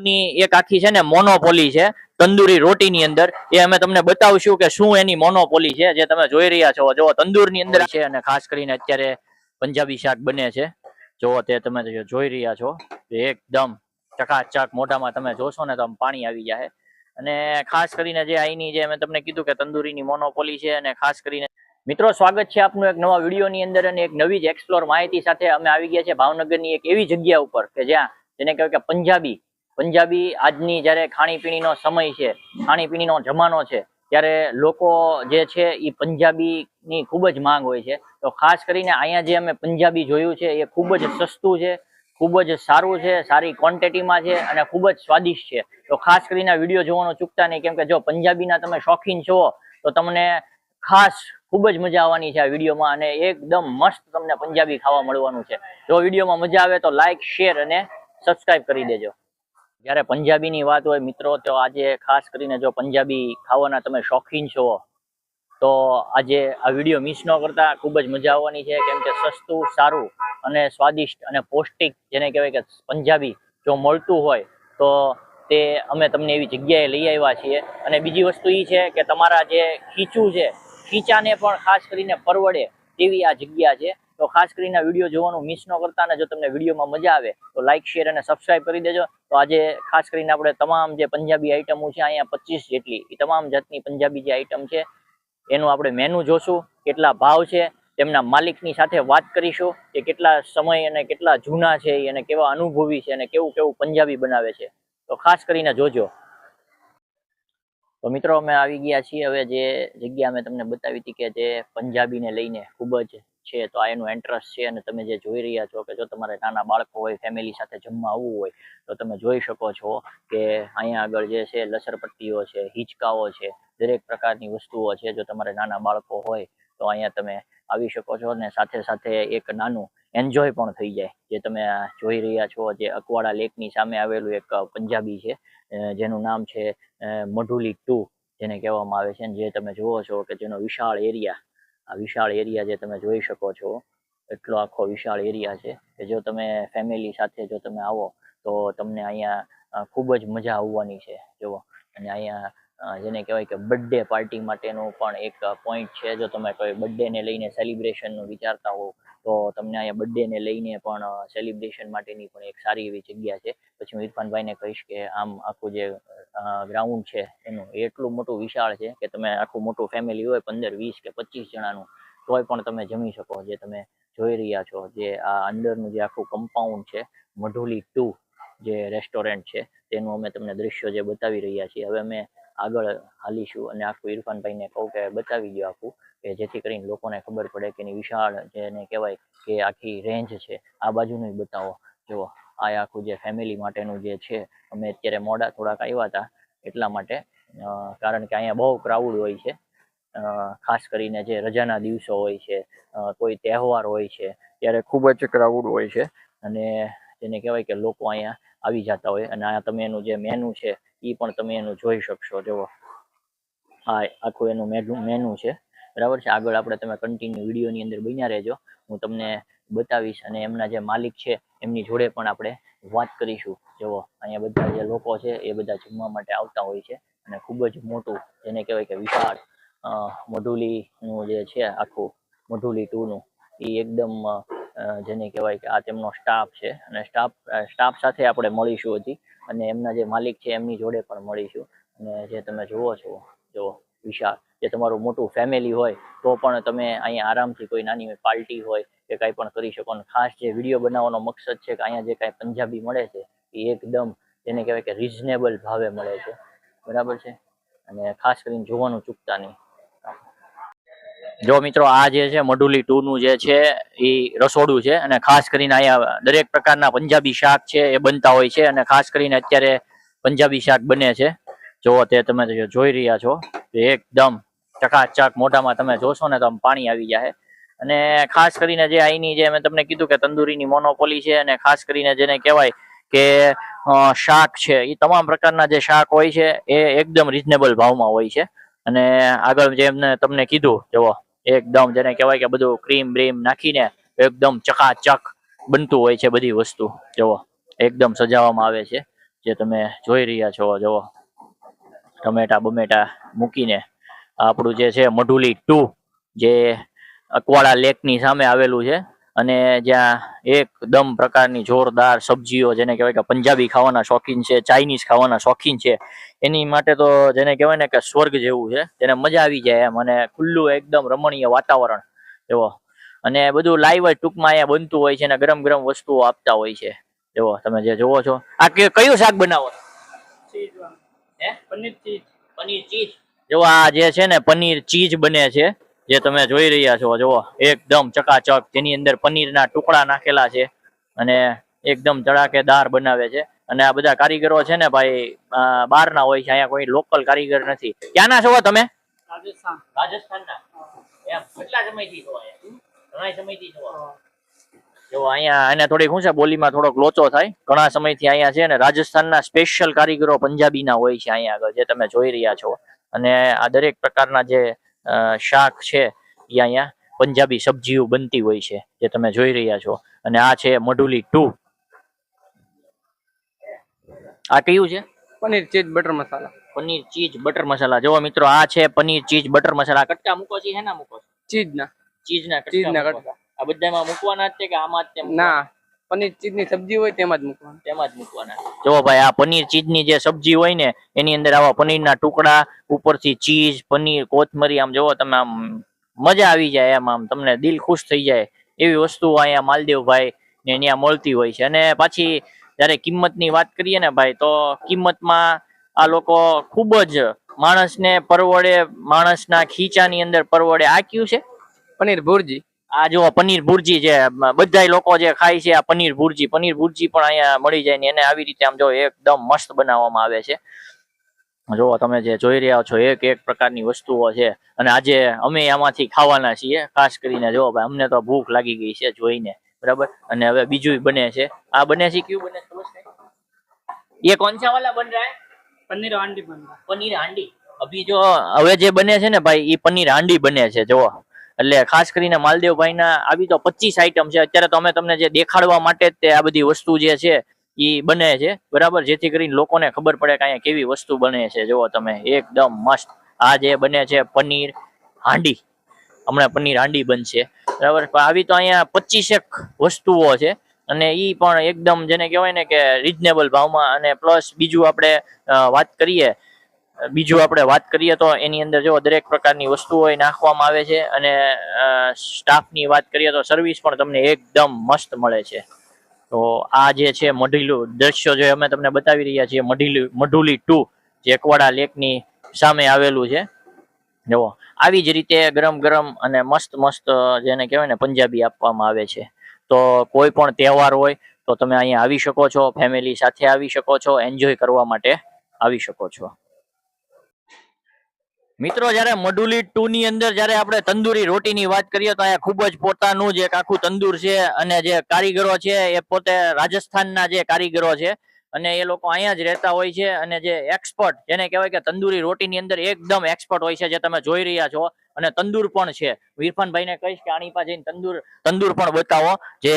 ની એક આખી છે ને મોનોપોલી છે, તંદૂરી રોટીની અંદર. એ અમે તમને બતાવશું કે શું એની મોનોપોલી છે, જે તમે જોઈ રહ્યા છો. જો તંદૂરની અંદર છે અને ખાસ કરીને અત્યારે પંજાબી શાક બને છે. જો તે તમે જોઈ રહ્યા છો એકદમ ચકાચક મોઢામાં તમે જોશો ને તો આમ પાણી આવી જાય. અને ખાસ કરીને જે અહીંની જે મેં તમને કીધું કે તંદૂરીની મોનોપોલી છે અને ખાસ કરીને મિત્રો, સ્વાગત છે આપનું એક નવા વિડીયોની અંદર અને એક નવી જ એક્સપ્લોર માહિતી સાથે અમે આવી ગયા છે ભાવનગરની એક એવી જગ્યા ઉપર કે જ્યાં જેને કહેવાય કે પંજાબી પંજાબી આજની જ્યારે ખાણીપીણીનો સમય છે, ખાણીપીણીનો જમાનો છે, ત્યારે લોકો જે છે એ પંજાબીની ખૂબ જ માંગ હોય છે. તો ખાસ કરીને અહીંયા જે અમે પંજાબી જોયું છે, એ ખૂબ જ સસ્તું છે, ખૂબ જ સારું છે, સારી ક્વોન્ટિટીમાં છે અને ખૂબ જ સ્વાદિષ્ટ છે. તો ખાસ કરીને વીડિયો જોવાનું ચૂકતા નહીં, કેમ કે જો પંજાબીના તમે શોખીન છો, તો તમને ખાસ ખૂબ જ મજા આવવાની છે આ વિડીયોમાં અને એકદમ મસ્ત તમને પંજાબી ખાવા મળવાનું છે. જો વિડીયોમાં મજા આવે તો લાઇક શેર અને સબસ્ક્રાઈબ કરી દેજો. જ્યારે પંજાબીની વાત હોય મિત્રો, તો આજે ખાસ કરીને જો પંજાબી ખાવાના તમે શોખીન છો, તો આજે આ વીડિયો મિસ ન કરતા. ખૂબ જ મજા આવવાની છે. કેમ કે સસ્તું, સારું અને સ્વાદિષ્ટ અને પૌષ્ટિક જેને કહેવાય કે પંજાબી જો મળતું હોય, તો તે અમે તમને એવી જગ્યાએ લઈ આવ્યા છીએ. અને બીજી વસ્તુ એ છે કે તમારા જે ખીચું છે, ખીચાને પણ ખાસ કરીને પરવડે તેવી આ જગ્યા છે. તો ખાસ કરીને વીડિયો જોવાનું મિસ ન કરતા અને જો તમને વિડીયોમાં મજા આવે, તો લાઇક શેર અને સબસ્ક્રાઇબ કરી દેજો. તો આજે ખાસ કરીને આપણે તમામ જે પંજાબી આઈટમો છે, અહીંયા પચીસ જેટલી એ તમામ જાતની પંજાબી જે આઈટમ છે, એનું આપણે મેનુ જોશું, કેટલા ભાવ છે, તેમના માલિકની સાથે વાત કરીશું, કે કેટલા સમય અને કેટલા જૂના છે અને કેવા અનુભવી છે, અને કેવું કેવું પંજાબી બનાવે છે. તો ખાસ કરીને જોજો. તો મિત્રો, અમે આવી ગયા છીએ, હવે જે જગ્યા અમે તમને બતાવી હતી કે જે પંજાબીને લઈને ખૂબ જ છે, તો આ એનું એન્ટ્રસ છે અને તમે જે જોઈ રહ્યા છો કે જો તમારે નાના બાળકો હોય ફેમિલી સાથે જમવા આવવું હોય, તો તમે જોઈ શકો છો કે અહીંયા આગળ જે છે, લસરપટ્ટીઓ છે, હિંચકાઓ છે, દરેક પ્રકારની વસ્તુઓ છે. જો તમારે નાના બાળકો હોય, તો અહીંયા તમે આવી શકો છો અને સાથે સાથે એક નાનું એન્જોય પણ થઈ જાય. જે તમે જોઈ રહ્યા છો, જે અકવાડા લેકની સામે આવેલું એક પંજાબી છે જેનું નામ છે મઢુલી ટુ, જેને કહેવામાં આવે છે. જે તમે જુઓ છો કે જેનો વિશાળ એરિયા આ વિશાળ એરિયા જે તમે જોઈ શકો છો, એટલો આખો વિશાળ એરિયા છે કે જો તમે ફેમિલી સાથે જો તમે આવો, તો તમને અહીંયા ખૂબ જ મજા આવવાની છે. જુઓ, અને અહીંયા જેને કહેવાય કે બર્થડે પાર્ટી માટેનું પણ એક પોઈન્ટ છે. જો તમે કોઈ બર્થડેને લઈને સેલિબ્રેશનનું વિચારતા હો, તો તમને અહીંયા બર્થડેને લઈને પણ સેલિબ્રેશન માટેની પણ એક સારી એવી જગ્યા છે. પછી હું ઇરફાનભાઈને કહીશ કે આમ આખું જે ગ્રાઉન્ડ છે, એનું એટલું મોટું વિશાળ છે કે તમે આખું મોટું ફેમિલી હોય પંદર, વીસ કે પચીસ જણાનું, તોય પણ તમે જમી શકો. જે તમે જોઈ રહ્યા છો, જે આ અંદરનું જે આખું કમ્પાઉન્ડ છે, મઢુલી ટુ જે રેસ્ટોરન્ટ છે, તેનું અમે તમને દ્રશ્યો જે બતાવી રહ્યા છીએ. હવે અમે આગળ હાલીશું અને આખું ઇરફાનભાઈને કહું કે બતાવી દો આખું, કે જેથી કરીને લોકોને ખબર પડે કે એની વિશાળ જેને કહેવાય કે આખી રેન્જ છે, આ બાજુનું બતાવો. જુઓ. આ આખું જે ફેમિલી માટેનું જે છે, અમે અત્યારે મોડા થોડાક આવ્યા હતા, એટલા માટે કારણ કે અહીંયા બહુ ક્રાઉડ હોય છે. ખાસ કરીને જે રજાના દિવસો હોય છે કોઈ તહેવાર હોય છે, ત્યારે ખૂબ જ ક્રાઉડ હોય છે. અને જેને કહેવાય કે લોકો અહીંયા આવી જતા હોય. અને આ તમે એનું જે મેનુ છે એ પણ તમે એનું જોઈ શકશો. જુઓ. હા આખું એનું મેનુ મેનુ છે. બરાબર છે? આગળ આપણે તમે કન્ટિન્યુ વિડીયોની અંદર બન્યા રહેજો. હું તમને બતાવીશ અને એમના જે માલિક છે એમની જોડે પણ આપણે વાત કરીશું. જુઓ અહીંયા બધા જે લોકો છે એ બધા જમવા માટે આવતા હોય છે અને ખૂબ જ મોટું જેને કહેવાય કે વિશાળ અ, મઢુલીનું જે છે આખું મઢુલી ટુનું એ એકદમ જેને કહેવાય કે આ તેમનો સ્ટાફ છે અને સ્ટાફ સ્ટાફ સાથે આપણે મળીશું હજી અને એમના જે માલિક છે એમની જોડે પણ મળીશું. અને જે તમે જુઓ છો જુઓ વિશાળ જે તમારું મોટું ફેમિલી હોય, તો પણ તમે અહીંયા આરામથી કોઈ નાની પાર્ટી હોય કે કાંઈ પણ કરી શકો. અને ખાસ જે વીડિયો બનાવવાનો મકસદ છે કે અહીંયા જે કાંઈ પંજાબી મળે છે, એ એકદમ જેને કહેવાય કે રિઝનેબલ ભાવે મળે છે. બરાબર છે? અને ખાસ કરીને જોવાનું ચૂકતા નહીં. જો મિત્રો, આ જે છે મઢુલી ટુ નું જે છે એ રસોડું છે અને ખાસ કરીને અહીંયા દરેક પ્રકારના પંજાબી શાક છે, એ બનતા હોય છે અને ખાસ કરીને અત્યારે પંજાબી શાક બને છે. જો તે તમે જોઈ રહ્યા છો એકદમ ચકાચક મોઢામાં તમે જોશો ને તો પાણી આવી જાય અને ખાસ કરીને જે અહીંની જે મેં તમને કીધું કે તંદૂરીની મોનોપોલી છે અને ખાસ કરીને જેને કહેવાય કે શાક છે એ તમામ પ્રકારના જે શાક હોય છે, એ એકદમ રિઝનેબલ ભાવમાં હોય છે. અને આગળ જે એમને તમને કીધું, જુઓ, એકદમ જેને કહેવાય કે બધું ક્રીમ બ્રીમ નાખીને એકદમ ચકાચક બનતું હોય છે બધી વસ્તુ. જુઓ, એકદમ સજાવવામાં આવે છે. જે તમે જોઈ રહ્યા છો, જુઓ. ટમેટા બમેટા મૂકીને આપણું જે છે મઢુલી ટુ, જે અકવાડા લેકની સામે આવેલું છે. અને જ્યાં એકદમ પ્રકારની જોરદાર સબ્જીઓ જેને કહેવાય કે પંજાબી ખાવાના શોખીન છે, ચાઇનીઝ ખાવાના શોખીન છે, એની માટે તો જેને કહેવાય ને કે સ્વર્ગ જેવું છે. તેને મજા આવી જાય એમ અને ખુલ્લું એકદમ રમણીય વાતાવરણ એવો. અને બધું લાઈવ જ ટૂંકમાં અહીંયા બનતું હોય છે અને ગરમ ગરમ વસ્તુઓ આપતા હોય છે. એવો, તમે જે જોવો છો. આ કયું શાક બનાવો? હે? પનીર ચીઝ. પનીર ચીઝ? જો આ જે છે ને પનીર ચીઝ બને છે જે તમે જોઈ રહ્યા છો જુઓ એકદમ ચકાચક જેની અંદર પનીરના ટુકડા નાખેલા છે અને એકદમ ચડાકેદાર બનાવે છે. અને આ બધા કારીગરો છે ને ભાઈ બહારના હોય છે અહીંયા કોઈ લોકલ કારીગર નથી. ક્યાંના છો તમે? રાજસ્થાન. રાજસ્થાનના? એમ કેટલા સમયથી છો ઘણા સમયથી છો? જો અહીંયા એને થોડીક શું છે બોલીમાં થોડોક લોચો થાય. ઘણા સમયથી અહીંયા છે ને રાજસ્થાનના સ્પેશિયલ કારીગરો પંજાબીના હોય છે અહીંયા આગળ જે તમે જોઈ રહ્યા છો. અને આ દરેક પ્રકારના જે શાક છે એ અહીંયા પંજાબી સબ્જીઓ બનતી હોય છે જે તમે જોઈ રહ્યા છો. અને આ છે મઢુલી ટુ. આ કયું છે? Paneer cheese butter masala. Paneer cheese butter masala. જો મિત્રો આ છે પનીર ચીઝ બટર મસાલા. કટકા મૂકો છે હેના મૂકો ચીઝ ના ચીઝ ના ચીઝ ના કટકા. આ બધામાં મૂકવાના જ છે કે આમાં જ તેમ ના પનીર ચીજની સબ્જી હોય તેમાં જ મૂકવાના. તેમાં જ મૂકવાના. જો ભાઈ આ પનીર ચીઝની જે સબ્જી હોય ને એની અંદર આવા પનીરના ટુકડા ઉપરથી ચીઝ પનીર કોથમરી આમ જોવો તમે આમ મજા આવી જાય એમ આમ તમને દિલ ખુશ થઈ જાય એવી વસ્તુઓ અહીંયા માલદેવભાઈ ને ત્યાં મળતી હોય છે. અને પાછી જ્યારે કિંમતની વાત કરીએ ને ભાઈ તો કિંમતમાં આ લોકો ખૂબ જ માણસને પરવડે માણસના ખીચાની અંદર પરવડે. આ કયું છે? પનીર ભુરજી. આ જો પનીર ભુરજી છે બધા લોકો જે ખાય છે આ પનીર ભુરજી પનીર ભુરજી પણ અહીંયા મળી જાય ને એને આવી રીતે આમ જો એકદમ મસ્ત બનાવવામાં આવે છે. જો તમે જે જોઈ રહ્યા છો એક એક પ્રકારની વસ્તુઓ છે. અને આજે અમે આમાંથી ખાવાના છીએ ખાસ કરીને જો ભાઈ અમને તો ભૂખ લાગી ગઈ છે જોઈને બરાબર? અને હવે બીજું બને છે. આ બને છે કયું બને છે એ કોણ સા વાલા બન રહા પનીર હાંડી બન પનીર હાંડી. અભી જો હવે જે બને છે ને ભાઈ એ પનીર હાંડી બને છે જો એટલે ખાસ કરીને માલદેવભાઈના આવી તો પચીસ આઈટમ છે. અત્યારે તો અમે તમને જે દેખાડવા માટે તે આ બધી વસ્તુ જે છે એ બને છે. બરાબર? જેથી કરીને લોકોને ખબર પડે કે અહીંયા કેવી વસ્તુ બને છે. જુઓ તમે, એકદમ મસ્ત. આ જે બને છે પનીર હાંડી. હમણાં પનીર હાંડી બનશે. બરાબર? આવી તો અહીંયા પચીસેક વસ્તુઓ છે. અને એ પણ એકદમ જેને કહેવાય ને કે રિઝનેબલ ભાવમાં અને પ્લસ બીજું આપણે વાત કરીએ બીજું આપણે વાત કરીએ તો એની અંદર જો દરેક પ્રકારની વસ્તુઓ નાખવામાં આવે છે અને સ્ટાફની વાત કરીએ તો સર્વિસ પણ તમને એકદમ મસ્ત મળે છે. તો આ જે છે મઢીલું દ્રશ્યો જે અમે તમને બતાવી રહ્યા છીએ, મઢીલું, મઢુલી ટુ જે એકવાડા લેકની સામે આવેલું છે. જુઓ, આવી જ રીતે ગરમ ગરમ અને મસ્ત મસ્ત જેને કહેવાય ને પંજાબી આપવામાં આવે છે. તો કોઈ પણ તહેવાર હોય તો તમે અહીંયા આવી શકો છો ફેમિલી સાથે આવી શકો છો એન્જોય કરવા માટે આવી શકો છો. મિત્રો, જ્યારે મડુલી ટુ ની અંદર જ્યારે આપણે તંદુરી રોટીની વાત કરીએ, તો અહીંયા ખૂબ જ પોતાનું જે આખું તંદૂર છે અને જે કારીગરો છે, એ પોતે રાજસ્થાનના જે કારીગરો છે. અને એ લોકો અહીંયા જ રહેતા હોય છે અને જે એક્સપર્ટ જેને કહેવાય કે તંદૂરી રોટીની અંદર એકદમ એક્સપર્ટ હોય છે, જે તમે જોઈ રહ્યા છો. અને તંદુર પણ છે. વિરફાનભાઈને કહીશ કે આની પાસે તંદૂર તંદૂર પણ બતાવો. જે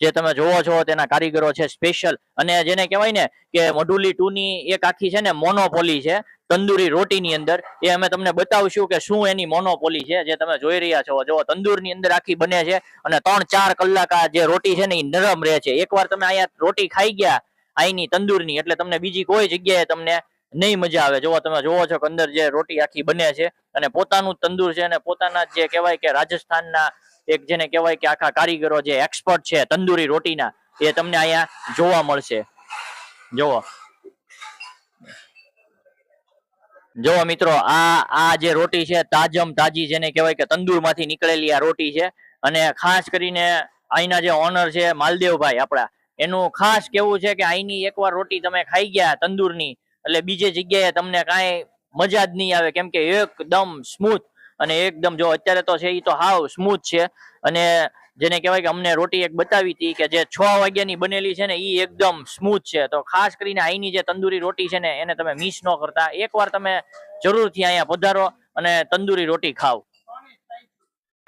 જે તમે જોવો છો, તેના કારીગરો છે સ્પેશિયલ અને જેને કહેવાય ને કે મોડુલી ટુ ની એક આખી છે ને મોનોપોલી છે. તંદૂરી રોટીની અંદર, એ અમે તમને બતાવશું કે શું એની મોનોપોલી છે, જે તમે જોઈ રહ્યા છો. જો તંદૂરની અંદર આખી બને છે અને ત્રણ ચાર કલાક આ જે રોટી છે ને એ નરમ રહે છે. એકવાર તમે અહીંયા રોટી ખાઈ ગયા, અહીંની તંદૂરની, એટલે તમને બીજી કોઈ જગ્યાએ તમને નહીં મજા આવે. જોવો તમે જોવો છો કે અંદર જે રોટી આખી બને છે અને પોતાનું તંદુર છે અને પોતાના જે કહેવાય કે રાજસ્થાનના એક જેને કહેવાય કે આખા કારીગરો જે એક્સપર્ટ છે તંદૂરી રોટીના, એ તમને અહીંયા જોવા મળશે. જોવો જોવો મિત્રો, આ આ જે રોટી છે, તાજમ તાજી જેને કહેવાય કે તંદૂરમાંથી નીકળેલી આ રોટી છે, અને ખાસ કરીને અહીંના જે ઓનર છે, માલદેવભાઈ આપણા, એનું ખાસ કેવું છે કે અહીંની એકવાર રોટી તમે ખાઈ ગયા તંદૂરની, એટલે બીજે જગ્યાએ તમને કાંઈ મજા જ નહીં આવે, કેમ કે એકદમ સ્મૂથ, અને એકદમ જો અત્યારે તો છે એ તો હાવ સ્મૂથ છે, અને જેને કહેવાય કે અમને રોટી એક બતાવી હતી કે જે છ વાગ્યાની બનેલી છે ને એ એકદમ સ્મૂથ છે. તો ખાસ કરીને અહીંની જે તંદુરી રોટી છે ને, એને તમે મિસ ન કરતા. એકવાર તમે જરૂરથી અહીંયા પધારો અને તંદુરી રોટી ખાવ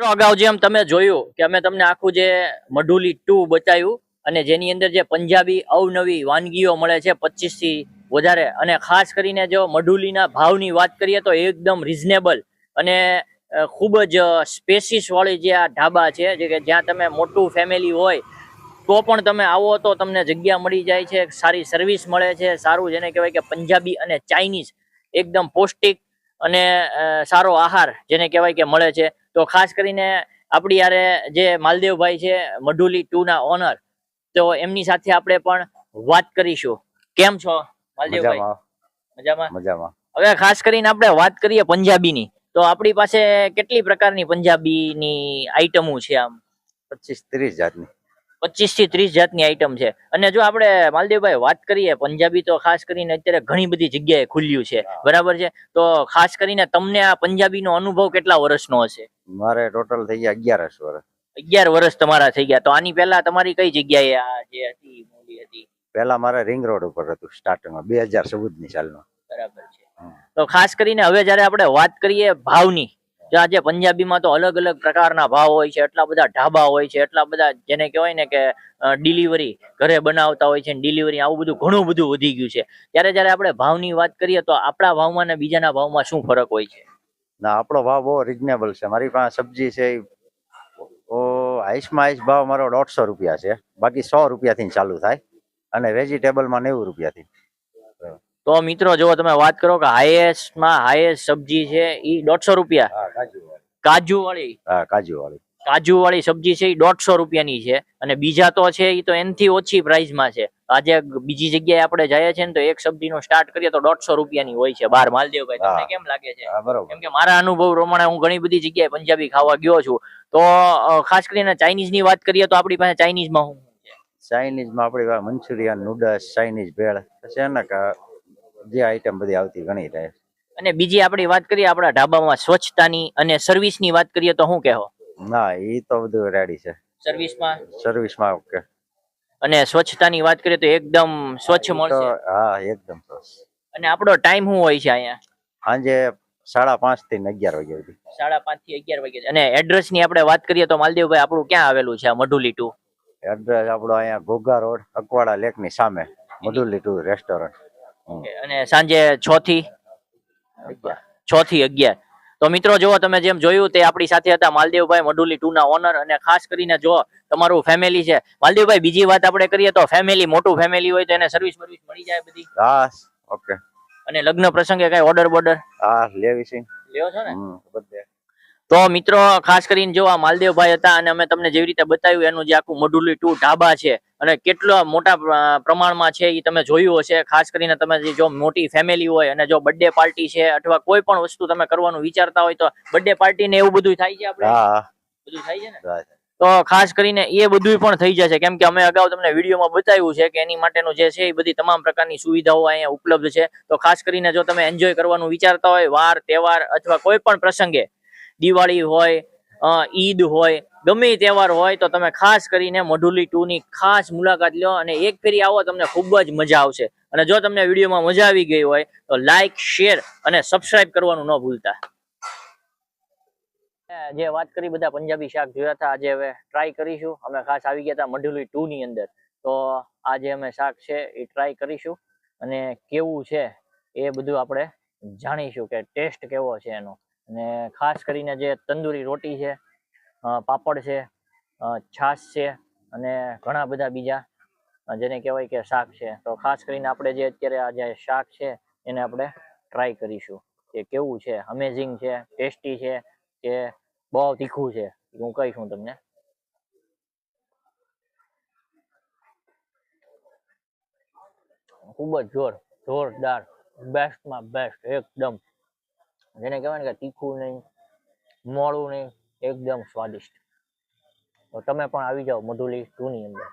અગાઉ જેમ તમે જોયું કે અમે તમને આખું જે મઢુલી ટુ બતાવ્યું અને જેની અંદર જે પંજાબી અવનવી વાનગીઓ મળે છે પચીસથી વધારે. અને ખાસ કરીને જો મઢુલીના ભાવની વાત કરીએ તો એકદમ રિઝનેબલ અને ખૂબ જ સ્પેસીસવાળી જે આ ઢાબા છે જે કે જ્યાં તમે મોટું ફેમિલી હોય તો પણ તમે આવો તો તમને જગ્યા મળી જાય છે સારી સર્વિસ મળે છે સારું જેને કહેવાય કે પંજાબી અને ચાઇનીઝ એકદમ પૌષ્ટિક અને સારો આહાર જેને કહેવાય કે મળે છે. તો ખાસ કરીને આપણી યારે જે માલદેવભાઈ છે મઢુલી ટુ ના ઓનર તો એમની સાથે આપણે પણ વાત કરીશું. કેમ છો માલદેવભાઈ? મજામાં? મજામાં. હવે ખાસ કરીને આપણે વાત કરીએ પંજાબીની. તો આપણી પાસે કેટલી પ્રકારની પંજાબીની આઈટમો છે આમ? પચીસ ત્રીસ જાતની. પચીસથી ત્રીસ જાતની આઈટમ છે. અને જો આપણે માલદેવભાઈ વાત કરીએ પંજાબી તો ખાસ કરીને અત્યારે ઘણી બધી જગ્યાએ ખુલ્યું છે. બરાબર છે? તો ખાસ કરીને તમને આ પંજાબીનો અનુભવ કેટલા વર્ષનો હશે? મારે ટોટલ થઈ ગયા અગિયારસ વર્ષ. અગિયાર વર્ષ તમારા થઈ ગયા. તો આની પહેલા તમારી કઈ જગ્યાએ આ જે હતી મૂડી હતી? પહેલા મારે રિંગ રોડ ઉપર હતું સ્ટાર્ટિંગમાં બે હજાર ચૌદની સાલમાં બરાબર છે. તો ખાસ કરીને હવે જયારે આપણે વાત કરીએ ભાવની આજે પંજાબીમાં તો અલગ અલગ પ્રકારના ભાવ હોય છે, એટલા બધા ઢાબા હોય છે, એટલા બધા જેને કહેવાય ને કે ડિલિવરી ઘરે બનાવતા હોય છે ડિલિવરી આવું બધું ઘણું બધું વધી ગયું છે. ત્યારે જયારે આપણે ભાવની વાત કરીએ તો આપણા ભાવમાં ને બીજાના ભાવમાં શું ફરક હોય છે? ના, આપણો ભાવ બહુ રિઝનેબલ છે. મારી પાસે સબ્જી છે આઈસમાં આઈસ ભાવ મારો દોઢસો રૂપિયા છે. બાકી સો રૂપિયાથી ચાલુ થાય અને વેજીટેબલમાં નેવું રૂપિયાથી. તો મિત્રો જો તમે વાત કરો કે હાઈએસ્ટમાં હાઈએસ્ટ સબ્જી છે એ દોઢસો રૂપિયા. કાજુ વાળી કાજુ વાળી હા કાજુ વાળી કાજુ વાળી સબ્જી છે એ દોઢસો રૂપિયાની છે. અને બીજા તો છે એ તો એનથી ઓછી પ્રાઇસમાં છે. આજે બીજી જગ્યાએ આપણે જઈએ છીએ ને તો એક સબ્જીનો સ્ટાર્ટ કરીએ તો દોઢસો રૂપિયાની હોય છે બાર માલદેવભાઈ તમને કેમ લાગે છે? હા બરોબર. કેમ કે મારા અનુભવ પ્રમાણે હું ઘણી બધી જગ્યાએ પંજાબી ખાવા ગયો છું. તો ખાસ કરીને ચાઇનીઝની વાત કરીએ તો આપણી પાસે ચાઇનીઝમાં હું ચાઇનીઝમાં આપણી પાસે મંચુરિયન નૂડલ્સ ચાઇનીઝ ભેળ. પછી એના કા- જે આઈટમ બધી આવતી ઘણી રહે. અને બીજી આપણી વાત કરીએ આપણા ઢાબામાં સ્વચ્છતાની અને સર્વિસની વાત કરીએ તો શું કહેવો? ના એ તો બધું રેડી છે. સર્વિસમાં સર્વિસમાં ઓકે. અને સ્વચ્છતાની વાત કરીએ તો એકદમ સ્વચ્છ મળશે. હા એકદમ અને આપણો ટાઈમ શું હોય છે અહીંયા? સાંજે સાડા પાંચથી અગિયાર વાગ્યા સુધી. સાડા પાંચથી અગિયાર વાગ્યા અને એડ્રેસની આપણે વાત કરીએ તો માલદેવભાઈ આપણું ક્યાં આવેલું છે આ મઢુલી ટુ? એડ્રેસ આપણો અહીંયા ઘોઘા રોડ અકવાડા લેકની સામે મધુલી ટુ રેસ્ટોરન્ટ અને સાંજે છ થી? છ થી અગિયાર. તો મિત્રો જો તમે જેમ જોયું તે આપણી સાથે હતા માલદેવભાઈ મડુલી ટુ ના ઓનર અને ખાસ કરીને જો તમારું ફેમિલી છે. માલદેવભાઈ બીજી વાત આપણે કરીએ તો ફેમિલી મોટું ફેમિલી હોય તો એને સર્વિસ સર્વિસ મળી જાય બધી? હા ઓકે. અને લગ્ન પ્રસંગે કઈ ઓર્ડર બોર્ડર હા લેવી છે. લેવો છો ને? તો મિત્રો ખાસ કરીને જો આ માલદેવભાઈ હતા અને અમે તમને જેવી રીતે બતાવ્યું એનું જે આખું મડુલી ટુ ઢાબા છે અને કેટલા મોટા પ્રમાણમાં છે એ તમે જોયું હશે ખાસ કરીને તમે જો મોટી ફેમિલી હોય અને જો બર્થડે પાર્ટી છે અથવા કોઈ પણ વસ્તુ તમે કરવાનું વિચારતા હોય તો બર્થડે પાર્ટી ને એવું બધું થાય છે આપણે? બધું થાય છે ને? તો ખાસ કરીને એ બધું પણ થઈ જશે. કેમ કે અમે અગાઉ તમને વિડીયોમાં બતાવ્યું છે કે એની માટેનું જે છે એ બધી તમામ પ્રકારની સુવિધાઓ અહીંયા ઉપલબ્ધ છે. તો ખાસ કરીને જો તમે એન્જોય કરવાનું વિચારતા હોય વાર તહેવાર અથવા કોઈ પણ પ્રસંગે દિવાળી હોય ઈદ હોય ગમે તહેવાર હોય તો તમે ખાસ કરીને મઢુલી ટુ ની ખાસ મુલાકાત લો અને એક ફેરી આવો, તમને ખૂબ જ મજા આવશે. અને જો તમને વિડીયોમાં મજા આવી ગઈ હોય, તો લાઈક શેર અને સબસ્ક્રાઇબ કરવાનું ન ભૂલતા. જે વાત કરી બધા પંજાબી શાક જોયા હતા, આજે હવે ટ્રાય કરીશું. અમે ખાસ આવી ગયા હતા મઢુલી ટુ ની અંદર. તો આજે અમે શાક છે એ ટ્રાય કરીશું. અને કેવું છે એ બધું આપણે જાણીશું કે ટેસ્ટ કેવો છે એનો. અને ખાસ કરીને જે તંદૂરી રોટી છે પાપડ છે છાશ છે અને ઘણા બધા બીજા જેને કહેવાય કે શાક છે. તો ખાસ કરીને આપણે જે અત્યારે આ જે શાક છે એને આપણે ટ્રાય કરીશું. કે કેવું છે અમેઝિંગ છે ટેસ્ટી છે, કે બહુ તીખું છે. હું કહીશ હું તમને. ખૂબ જ જોર, જોરદાર બેસ્ટમાં બેસ્ટ એકદમ. જેને કહેવાય ને કે તીખું નહીં, મોડું નહીં. એકદમ સ્વાદિષ્ટ. તો તમે પણ આવી જાઓ મધુલી ટુ ની અંદર.